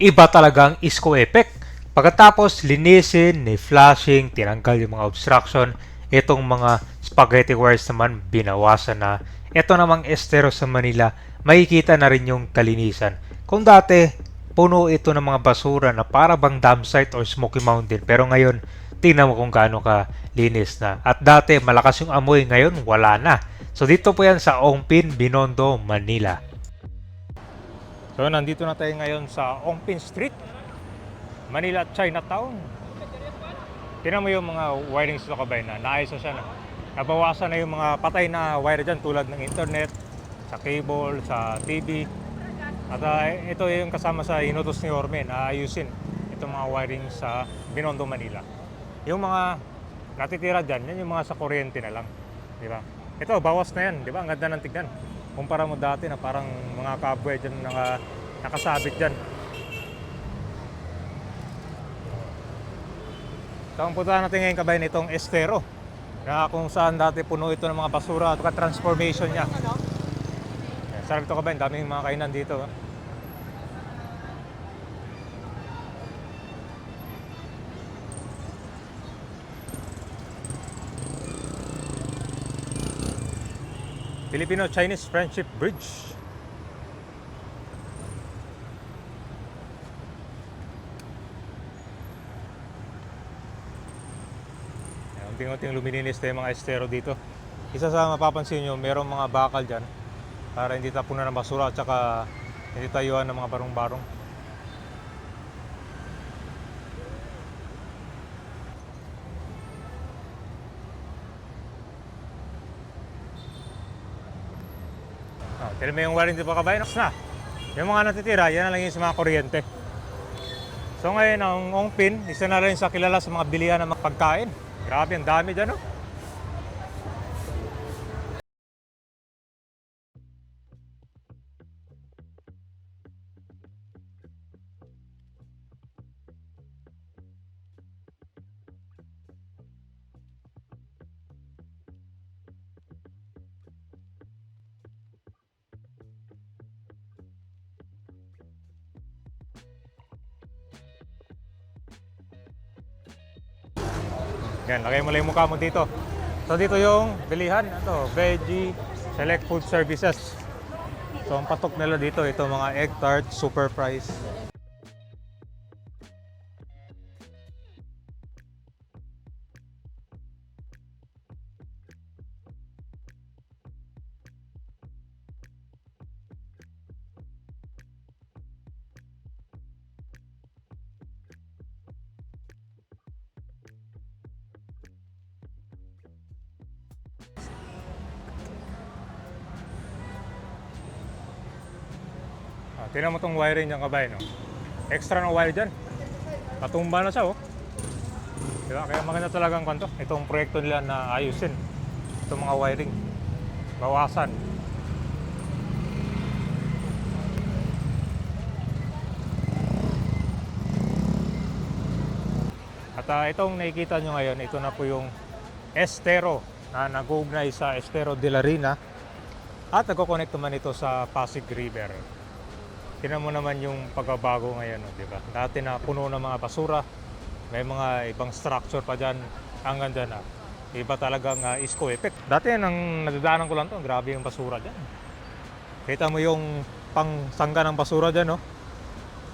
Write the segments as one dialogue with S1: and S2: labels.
S1: iba talagang isko effect. Pagkatapos linisin, ni flashing, tinanggal yung mga obstruction, itong mga spaghetti wires naman binawasan na. Ito namang estero sa Manila, makikita na rin yung kalinisan. Kung dati, puno ito ng mga basura na para bang dam site or Smoky Mountain. Pero ngayon, tingnan mo kung gaano ka linis na. At dati, malakas yung amoy, ngayon wala na. So dito po yan sa Ongpin, Binondo, Manila. So nandito na tayo ngayon sa Ongpin Street, Manila, Chinatown. Tinan mo yung mga wirings na kabay na naayos na siya na. Nabawasan na yung mga patay na wire dyan tulad ng internet, sa cable, sa TV. At ah, ito yung kasama sa inutos ni Orme na ayusin itong mga wiring sa Binondo, Manila. Yung mga natitira dyan, yan yung mga sa kuryente na lang. Di ba? Ito, bawas na yan. Di ba? Ang ganda ng tignan. Kumpara mo dati na parang mga kabwe dyan naka, nakasabit dyan. So, ang puntahan natin ngayon kabayan itong estero na kung saan dati puno ito ng mga basura at transformation niya. Sarap ito kabayan, daming mga kainan dito. Filipino-Chinese Friendship Bridge. Ayan, Unting-unting lumininis na yung mga estero dito. Isa sa mapapansin nyo, merong mga bakal dyan para hindi tapunan ng basura at saka hindi tayuan ng mga barong-barong. Ah, tignan mo yung warranty pa kabayan. Na. Yung mga natitira, yan na lang yung sa mga kuryente. So ngayon, ang Ongpin, isa na rin sa kilala sa mga bilihan ng mga pagkain. Dami dyan, no? Yan, lagay mo lang yung mukha mo dito. So dito yung bilihan, ito, Veggie Select Food Services. So ang patok nila dito, ito mga egg tart, super fries. Ah, tingnan mo tong wiring niyan kabay, no? Extra ng wire dyan. Patumba na siya, oh. Diba? Kaya maganda talagang kanto. Itong proyekto nila na ayusin. Itong mga wiring. Bawasan. At ah, itong nakikita nyo ngayon, ito na po yung estero na nag-uugnay sa Estero de la Rina at nagkoconnect naman ito sa Pasig River. Tinan mo naman yung pagbabago ngayon, di ba? Dati na puno ng mga basura, may mga ibang structure pa dyan, hanggang dyan na. Iba talagang uh, isco effect. Dati nang nadadaanan ko lang to, grabe yung basura dyan. Kita mo yung pangsangga ng basura dyan, no?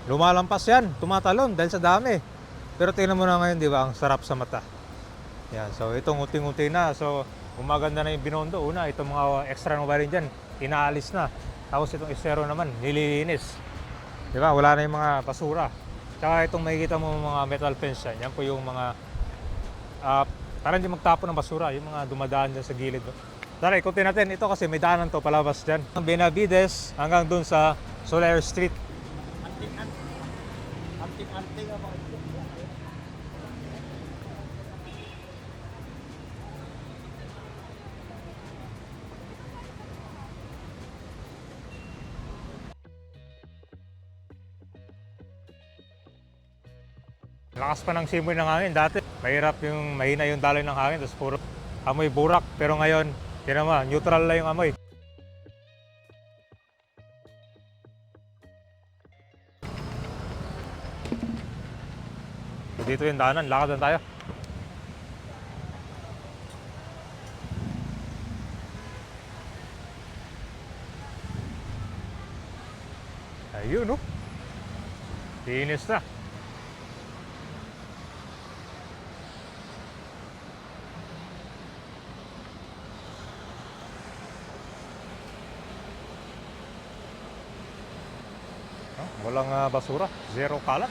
S1: Lumalampas yan, tumatalon dahil sa dami. Pero tingnan mo na ngayon, di ba, ang sarap sa mata. Yan, so itong unti-unti na. So, umaganda na yung binondo. Una, itong mga extra na wiring dyan, inaalis na. Tapos itong estero naman, nililinis. Di ba? Wala na yung mga basura. Tsaka itong makikita mo mga metal fence yan. Yan po yung mga uh, para hindi magtapon ng basura. Yung mga dumadaan dyan sa gilid. Tara, ikutin natin. Ito kasi may daanan to palabas dyan. Ang Benavides hanggang dun sa Soler Street. Lakas pa ng simoy ng hangin. Dati, mahirap yung, mahina yung daloy ng hangin. Tapos puro amoy burak. Pero ngayon, mo, neutral lang yung amoy. dito yung daanan. Lakad na tayo. Ayun, no? Linis na. Walang ah, basura. Zero kalat.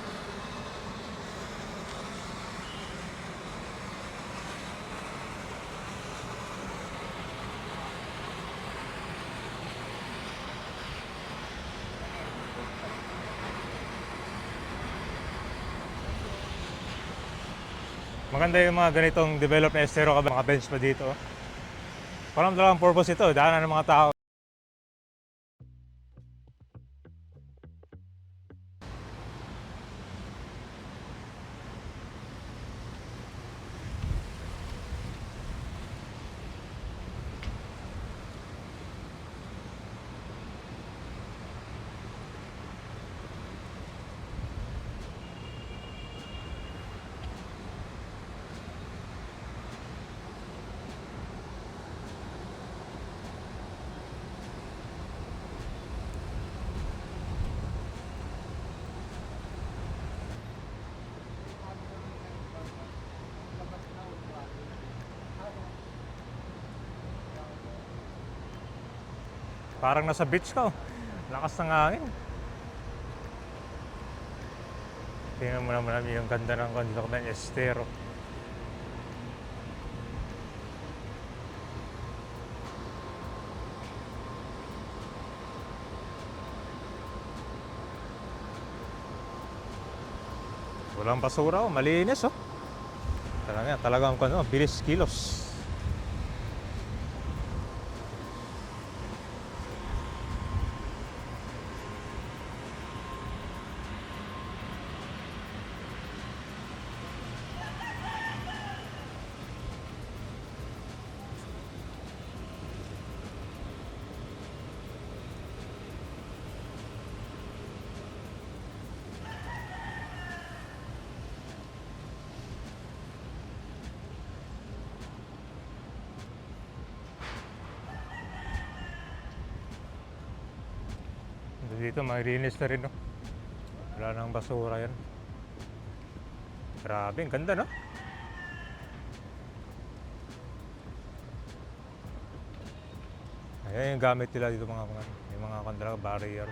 S1: Maganda yung mga ganitong developed na estero mga bench pa dito. oh. Parang dalawang purpose ito, daanan ng mga tao. Parang nasa beach ka. oh. Lakas ng hangin. Tingnan mo naman yung ganda ng kondo ng estero. Walang basura oh, malinis oh. Talaga, talagang ano, bilis kilos. Dito malinis na rin no. Wala nang basura yan. Grabe, ang ganda no? Ayan yung gamit nila dito mga mga may mga kandala barrier.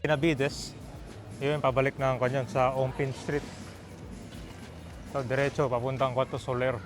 S1: Pinabides, yun pabalik ng kanyan sa Ompin Street. So, diretso, papuntang Quato Soler.